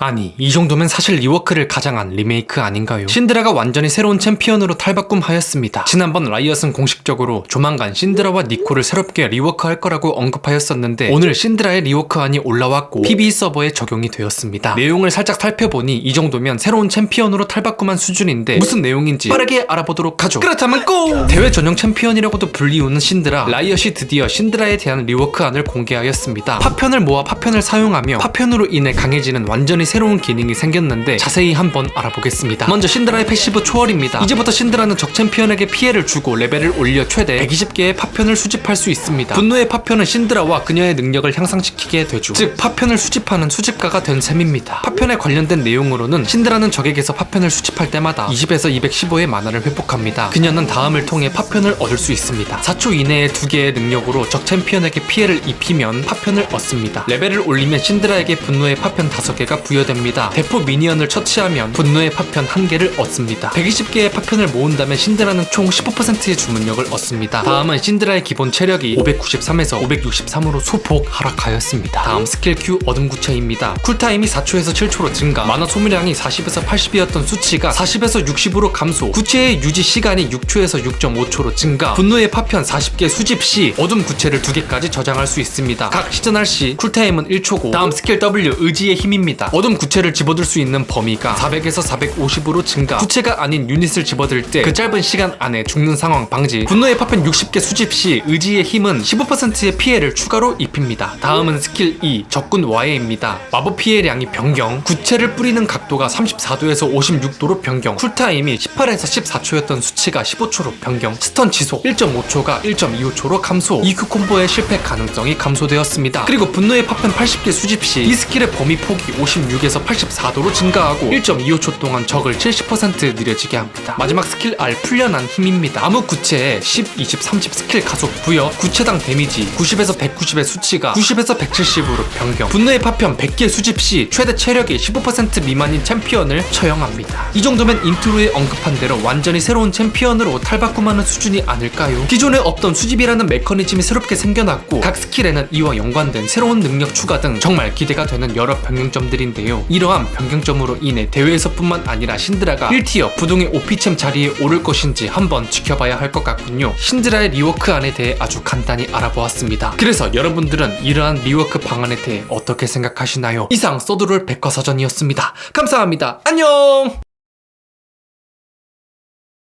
아니 이 정도면 사실 리워크를 가장한 리메이크 아닌가요? 신드라가 완전히 새로운 챔피언으로 탈바꿈하였습니다. 지난번 라이엇은 공식적으로 조만간 신드라와 니코를 새롭게 리워크할 거라고 언급하였었는데 오늘 신드라의 리워크안이 올라왔고 PB 서버에 적용이 되었습니다. 내용을 살짝 살펴보니 이 정도면 새로운 챔피언으로 탈바꿈한 수준인데 무슨 내용인지 빠르게 알아보도록 하죠. 그렇다면 고! 대회 전용 챔피언이라고도 불리우는 신드라 라이엇이 드디어 신드라에 대한 리워크안을 공개하였습니다. 파편을 모아 파편을 사용하며 파편으로 인해 강해지는 완전히 새로운 기능이 생겼는데 자세히 한번 알아보겠습니다. 먼저 신드라의 패시브 초월입니다. 이제부터 신드라는 적 챔피언에게 피해를 주고 레벨을 올려 최대 120개의 파편을 수집할 수 있습니다. 분노의 파편은 신드라와 그녀의 능력을 향상시키게 되죠. 즉 파편을 수집하는 수집가가 된 셈입니다. 파편에 관련된 내용으로는 신드라는 적에게서 파편을 수집할 때마다 20에서 215의 만화를 회복합니다. 그녀는 다음을 통해 파편을 얻을 수 있습니다. 4초 이내에 두 개의 능력으로 적 챔피언에게 피해를 입히면 파편을 얻습니다. 레벨을 올리면 신드라에게 분노의 파편 5개가 부여 됩니다. 대포 미니언을 처치하면 분노의 파편 1개를 얻습니다. 120개의 파편을 모은다면 신드라는 총 15%의 주문력을 얻습니다. 다음은 신드라의 기본 체력이 593에서 563으로 소폭 하락하였습니다. 다음 스킬 Q 어둠 구체입니다. 쿨타임이 4초에서 7초로 증가, 만화 소모량이 40에서 80이었던 수치가 40에서 60으로 감소, 구체의 유지 시간이 6초에서 6.5초로 증가, 분노의 파편 40개 수집 시 어둠 구체를 2개까지 저장할 수 있습니다. 각 시전할 시 쿨타임은 1초고 다음 스킬 W 의지의 힘입니다. 어둠 구체를 집어들 수 있는 범위가 400에서 450으로 증가, 구체가 아닌 유닛을 집어들 때 그 짧은 시간 안에 죽는 상황 방지, 분노의 파편 60개 수집 시 의지의 힘은 15%의 피해를 추가로 입힙니다. 다음은 스킬 2 적군 와해입니다. 마법 피해량이 변경, 구체를 뿌리는 각도가 34도에서 56도로 변경, 쿨타임이 18에서 14초였던 수치가 15초로 변경, 스턴 지속 1.5초가 1.25초로 감소, EQ 콤보의 실패 가능성이 감소되었습니다. 그리고 분노의 파편 80개 수집 시 이 스킬의 범위 폭이 56 에서 84도로 증가하고 1.25초 동안 적을 70% 느려지게 합니다. 마지막 스킬 R 풀려난 힘입니다. 아무 구체에 10, 20, 30 스킬 가속 부여, 구체당 데미지 90에서 190의 수치가 90에서 170으로 변경, 분노의 파편 100개 수집 시 최대 체력이 15% 미만인 챔피언을 처형합니다. 이 정도면 인트로에 언급한 대로 완전히 새로운 챔피언으로 탈바꿈하는 수준이 아닐까요? 기존에 없던 수집이라는 메커니즘이 새롭게 생겨났고 각 스킬에는 이와 연관된 새로운 능력 추가 등 정말 기대가 되는 여러 변경점들인데요. 이러한 변경점으로 인해 대회에서뿐만 아니라 신드라가 1티어 부동의 OP챔 자리에 오를 것인지 한번 지켜봐야 할 것 같군요. 신드라의 리워크 안에 대해 아주 간단히 알아보았습니다. 그래서 여러분들은 이러한 리워크 방안에 대해 어떻게 생각하시나요? 이상 서두를 백과사전이었습니다. 감사합니다. 안녕!